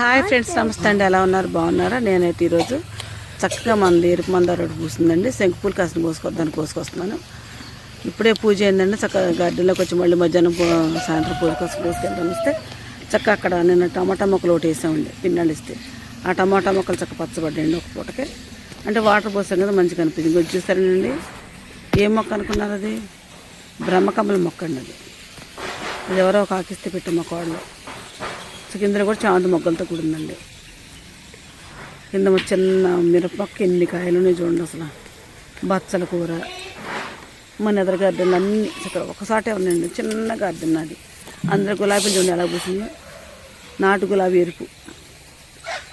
Hi friends నమస్తే అండి. ఎలా ఉన్నారు? బాగున్నారా? నేనైతే ఈరోజు చక్కగా మన ఎరుపు మందార ఒకటి పూసిందండి శంకుపూలు కాసిన కోసుకొద్దాన్ని కోసుకొస్తున్నాను. ఇప్పుడే పూజ అయిందండి. చక్కగా గార్డెన్లోకి వచ్చి మళ్ళీ మధ్యాహ్నం పూ- సాయంత్రం పూజ కోసం కోసుకెళ్తాను వస్తే చక్కగా అక్కడ నిన్న టమాటా మొక్కలు ఒకటి వేసామండి. పిన్నలు ఇస్తే. ఆ టమాటా మొక్కలు చక్క పచ్చబడ్డాయండి ఒక పూటకి. అంటే వాటర్ పోసాం కదా మంచిగా అనిపించింది ఇంకొచ్చి చూస్తారండి ఏం మొక్క అనుకున్నారు అది? బ్రహ్మకమల మొక్క అండి అది. అది ఎవరో ఒక ఆకిస్తే పెట్టే మొక్క వాళ్ళు కింద కూడా చామంతి మొగ్గలతో కూడిందండి. కింద చిన్న మిరపక్క ఎన్ని కాయలు ఉన్నాయి చూడండి అసలు. బచ్చల కూర మన ఎదురు గార్డెన్లు అన్నీ ఒకసారి ఒకసాటే ఉన్నాయండి. చిన్న గార్డెన్ అది అందరు గులాబీలు చూడండి ఎలా పూసిందో. నాటు గులాబీ ఎరుపు.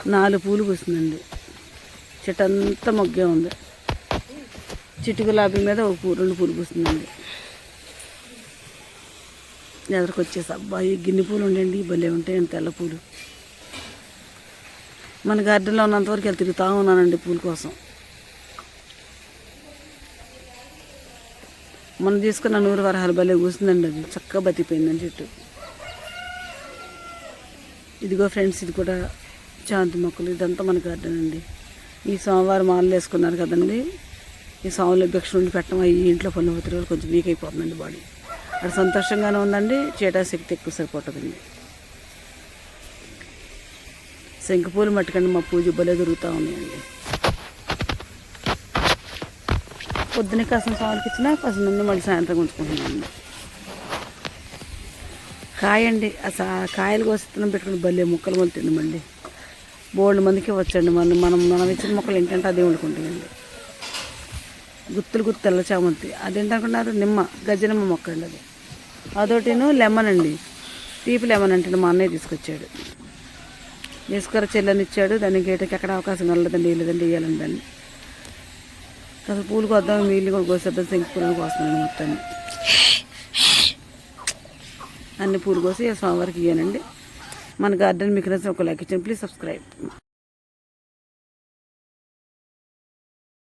నాలుగు పూలు పూసిందండి. చెట్టు అంతా మొగ్గే ఉంది. చిట్టు గులాబీ మీద ఒక పూ రెండు పూలు పూసిందండి. ఎదురుకు వచ్చేసి. అబ్బాయి గిన్నె పూలు ఉండండి భలే ఉంటాయండి తెల్ల పూలు. మన గార్డెన్లో ఉన్నంతవరకు వెళ్ళి తిరుగుతూ ఉన్నానండి పూల కోసం. మనం తీసుకున్న నూరు వరహాలు భలే కూసిందండి అది. చక్కగా బతికిపోయిందని చెట్టు. ఇదిగో ఫ్రెండ్స్ ఇది కూడా చాంతి మొక్కలు. ఇదంతా మన గార్డెన్ అండి. ఈ సోమవారం మాలలు వేసుకున్నారు కదండి. ఈ సోమవారం భిక్ష నుండి పెట్టడం ఈ ఇంట్లో పనులు పోతే కొంచెం వీక్ అయిపోతుందండి బాడీ. అక్కడ సంతోషంగానే ఉందండి. చేటాశక్తి ఎక్కువ సరిపోతుందండి. శంఖపూలు మట్టుకండి మా పూజ భలే దొరుకుతూ ఉన్నాయండి. పొద్దున కాసిన సాగులకి ఇచ్చినా కాసిన నుండి మళ్ళీ సాయంత్రం ఉంచుకుంటున్నామండి. కాయండి అసలు కాయలు కోసిత్తనం పెట్టుకుని భలే ముక్కలు మొలుతుంది మళ్ళీ బోల్డ్ మందికి వచ్చండి. మనం మనం మనం ఇచ్చిన మొక్కలు ఏంటంటే అదే వండుకుంటాయండి గుత్తులు గుత్తు తెల్ల చామంతి. అదేంటనుకున్నారు నిమ్మ గజనమ్మ మొక్క అండి అది. అదొకటిను లెమన్ అండి. తీపి లెమన్ అంటే మా అన్నయ్య తీసుకొచ్చాడు. తీసుకురా చెల్లని ఇచ్చాడు దాన్ని గేటకి ఎక్కడ అవకాశం కలదండి లేదండి వేయాలండి దాన్ని. అసలు పూలు కొద్దాం నీళ్ళు కూడా కోసేద్దాం శంకు పూలను కోస్తున్నాను మొత్తాన్ని అన్ని పూలు కోసి స్వామివారికి ఇవ్వనండి మన గార్డెన్ మీకు నచ్చిన ఒక లైక్ ఇచ్చాను ప్లీజ్ సబ్స్క్రైబ్.